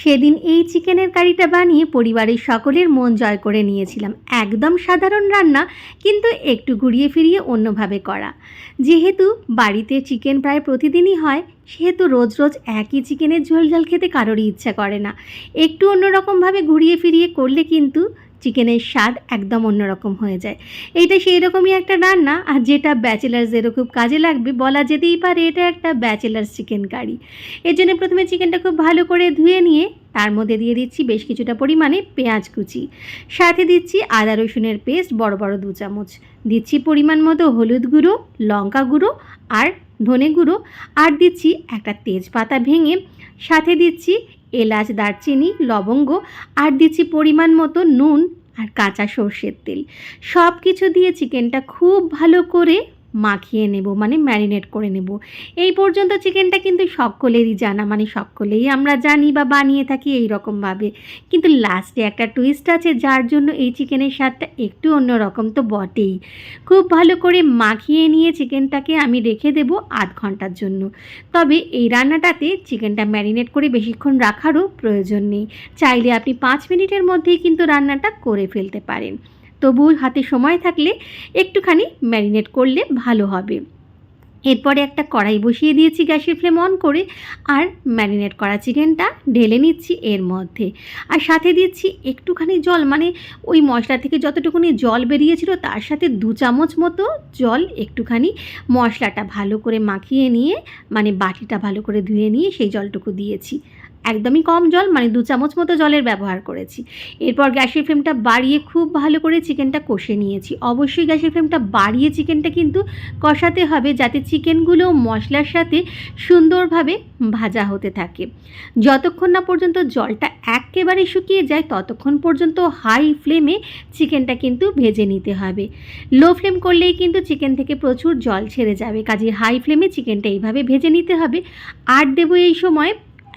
সেদিন এই চিকেনের কারিটা বানিয়ে পরিবারের সকলের মন জয় করে নিয়েছিলাম। একদম সাধারণ রান্না, কিন্তু একটু ঘুরিয়ে ফিরিয়ে অন্যভাবে করা। যেহেতু বাড়িতে চিকেন প্রায় প্রতিদিনই হয়, সেহেতু রোজ রোজ একই চিকেনের ঝোল ঝাল খেতে কারোরই ইচ্ছা করে না। একটু অন্যরকমভাবে ঘুরিয়ে ফিরিয়ে করলে কিন্তু চিকেনের স্বাদ একদম অন্যরকম হয়ে যায়। এইটা সেই রকমই একটা রান্না, আর যেটা ব্যাচেলার্সদেরও খুব কাজে লাগবে, বলা যেতেই পারে এটা একটা ব্যাচেলার্স চিকেন কারি। এর জন্য প্রথমে চিকেনটা খুব ভালো করে ধুয়ে নিয়ে, তার মধ্যে দিয়ে দিচ্ছি বেশ কিছুটা পরিমাণে পেঁয়াজ কুচি। সাথে দিচ্ছি আদা রসুনের পেস্ট, বড় বড় দু চামচ। দিচ্ছি পরিমাণ মতো হলুদ গুঁড়ো, লঙ্কা গুঁড়ো আর ধনে গুঁড়ো। আর দিচ্ছি একটা তেজপাতা ভেঙে, সাথে দিচ্ছি এলাচ, দারচিনি, লবঙ্গ আর দিচ্ছি পরিমাণ মতো নুন আর কাঁচা সর্ষের তেল। সব কিছু দিয়ে চিকেনটা খুব ভালো করে মাখিয়ে নেব মানে ম্যারিনেট করে নেব। এই পর্যন্ত চিকেনটা কিন্তু সকলেরই জানা মানে সকলেই আমরা জানি বা বানিয়ে থাকি এই রকমভাবে কিন্তু লাস্টে একটা টুইস্ট আছে, যার জন্য এই চিকেনের স্বাদটা একটু অন্যরকম তো বটেই। খুব ভালো করে মাখিয়ে নিয়ে চিকেনটাকে আমি রেখে দেবো আধ ঘণ্টার জন্য। তবে এই রান্নাটাতে চিকেনটা ম্যারিনেট করে বেশিক্ষণ রাখারও প্রয়োজন নেই। চাইলে আপনি পাঁচ মিনিটের মধ্যেই কিন্তু রান্নাটা করে ফেলতে পারেন। তবু হাতে সময় থাকলে একটুখানি ম্যারিনেট করলে ভালো হবে। এরপরে একটা কড়াই বসিয়ে দিয়েছি গ্যাসের ফ্লেম অন করে আর ম্যারিনেট করা চিকেনটা ঢেলে নিচ্ছি এর মধ্যে। আর সাথে দিচ্ছি একটুখানি জল মানে ওই মশলা থেকে যতটুকুনি জল বেরিয়েছিল তার সাথে দু চামচ মতো জল একটুখানি মশলাটা ভালো করে মাখিয়ে নিয়ে মানে বাটিটা ভালো করে ধুয়ে নিয়ে সেই জলটুকু দিয়েছি। একদমই কম জল মানে দু চামচ মতো জলের ব্যবহার করেছি। এরপর গ্যাসের ফ্লেমটা বাড়িয়ে খুব ভালো করে চিকেনটা কষে নিয়েছি। অবশ্যই গ্যাসের ফ্লেমটা বাড়িয়ে চিকেনটা কিন্তু কষাতে হবে, যাতে চিকেনগুলো মশলার সাথে সুন্দরভাবে ভাজা হতে থাকে। যতক্ষণ না পর্যন্ত জলটা একেবারে শুকিয়ে যায়, ততক্ষণ পর্যন্ত হাই ফ্লেমে চিকেনটা কিন্তু ভেজে নিতে হবে। লো ফ্লেম করলেই কিন্তু চিকেন থেকে প্রচুর জল ছেড়ে যাবে। কাজে হাই ফ্লেমে চিকেনটা এইভাবে ভেজে নিতে হবে। আর দেবো এই সময়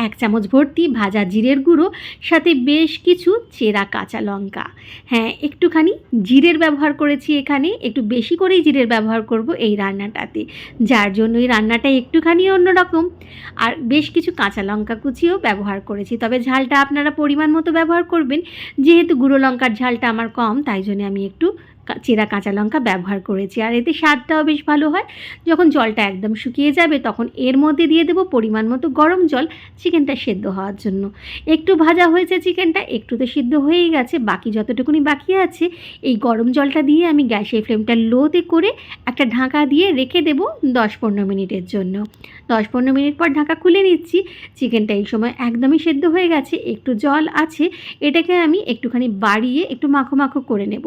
এক চামচ ভর্তি ভাজা জিরের গুঁড়ো, সাথে বেশ কিছু চেরা কাঁচা লঙ্কা। হ্যাঁ একটুখানি জিরের ব্যবহার করেছি এখানে, একটু বেশি করেই জিরের ব্যবহার করব এই রান্নাটাতে। যার জন্য এই রান্নাটা একটুখানি অন্যরকম। আর বেশ কিছু কাঁচা লঙ্কা কুচিও ব্যবহার করেছি। তবে ঝালটা আপনারা পরিমাণ মতো ব্যবহার করবেন। যেহেতু গুঁড়ো লঙ্কার ঝালটা আমার কম, তাই জন্য আমি একটু চেরা কাঁচা লঙ্কা ব্যবহার করেছি। আর এতে স্বাদটাও বেশ ভালো হয়। যখন জলটা একদম শুকিয়ে যাবে, তখন এর মধ্যে দিয়ে দেবো পরিমাণ মতো গরম জল, চিকেনটা সেদ্ধ হওয়ার জন্য। একটু ভাজা হয়েছে চিকেনটা, একটু তো সিদ্ধ হয়েই গেছে। বাকি যতটুকুনি বাকি আছে, এই গরম জলটা দিয়ে আমি গ্যাসের ফ্লেমটা লোতে করে একটা ঢাকা দিয়ে রেখে দেবো দশ পনেরো মিনিটের জন্য। দশ পনেরো মিনিট পর ঢাকা খুলে নিচ্ছি। চিকেনটা এই সময় একদমই সেদ্ধ হয়ে গেছে। একটু জল আছে। এটাকে আমি একটুখানি বাড়িয়ে একটু মাখো মাখো করে নেব।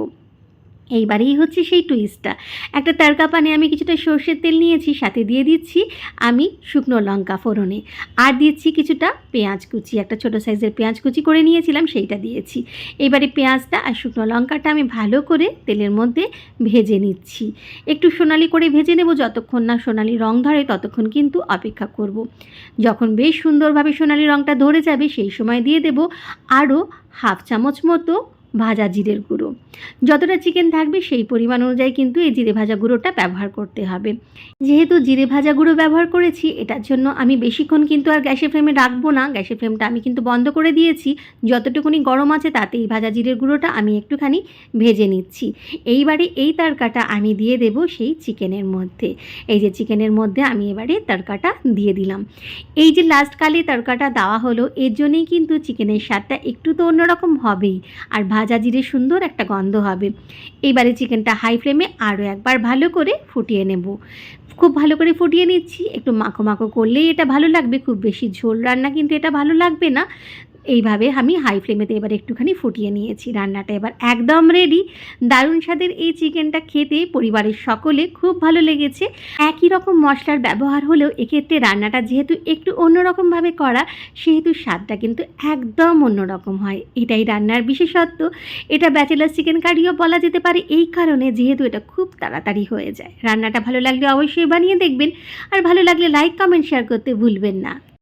এইবারেই হচ্ছে সেই টুইস্টটা একটা তারকা পানে আমি কিছুটা সর্ষের তেল নিয়েছি, সাথে দিয়ে দিচ্ছি আমি শুকনো লঙ্কা ফোড়নে। আর দিচ্ছি কিছুটা পেঁয়াজ কুচি, একটা ছোটো সাইজের পেঁয়াজ কুচি করে নিয়েছিলাম, সেইটা দিয়েছি। এবারে পেঁয়াজটা আর শুকনো লঙ্কাটা আমি ভালো করে তেলের মধ্যে ভেজে নিচ্ছি। একটু সোনালি করে ভেজে নেব, যতক্ষণ না সোনালি রং ধরে ততক্ষণ কিন্তু অপেক্ষা করব। যখন বেশ সুন্দরভাবে সোনালি রংটা ধরে যাবে, সেই সময় দিয়ে দেব আরও হাফ চামচ মতো ভাজা জিরের গুঁড়ো। যতটা চিকেন থাকবে সেই পরিমাণ অনুযায়ী কিন্তু এই জিরে ভাজা গুঁড়োটা ব্যবহার করতে হবে। যেহেতু জিরে ভাজা গুঁড়ো ব্যবহার করেছি, এটার জন্য আমি বেশিক্ষণ কিন্তু আর গ্যাসের ফ্লেমে রাখব না। গ্যাসের ফ্লেমটা আমি কিন্তু বন্ধ করে দিয়েছি। যতটুকুনি গরম আছে তাতেই ভাজা জিরের গুঁড়োটা আমি একটুখানি ভেজে নিচ্ছি। এইবারে এই তড়কাটা আমি দিয়ে দেব সেই চিকেনের মধ্যে। এই যে চিকেনের মধ্যে আমি এবারে তড়কাটা দিয়ে দিলাম। এই যে লাস্ট কালে তড়কাটা দেওয়া হলো, এর জন্যেই কিন্তু চিকেনের স্বাদটা একটু তো অন্যরকম হবেই। আর ভাজা জিরে সুন্দর একটা গন্ধ হবে। এইবারে চিকেনটা হাই ফ্লেমে আরও একবার ভালো করে ফুটিয়ে নেব। খুব ভালো করে ফুটিয়ে নিচ্ছি। একটু মাখো মাখো করলেই এটা ভালো লাগবে। খুব বেশি ঝোল রান্না কিন্তু এটা ভালো লাগবে না। এইভাবে আমি হাই ফ্লেমেতে এবার একটুখানি ফুটিয়ে নিয়েছি। রান্নাটা এবার একদম রেডি দারুণ স্বাদের এই চিকেনটা খেতে পরিবারের সকলে খুব ভালো লেগেছে। একই রকম মশলার ব্যবহার হলেও এক্ষেত্রে রান্নাটা যেহেতু একটু অন্যরকমভাবে করা, সেহেতু স্বাদটা কিন্তু একদম অন্যরকম হয়। এটাই রান্নার বিশেষত্ব। এটা ব্যাচেলার চিকেন কারিও বলা যেতে পারে। এই কারণে যেহেতু এটা খুব তাড়াতাড়ি হয়ে যায়। রান্নাটা ভালো লাগলে অবশ্যই বানিয়ে দেখবেন। আর ভালো লাগলে লাইক কমেন্ট শেয়ার করতে ভুলবেন না।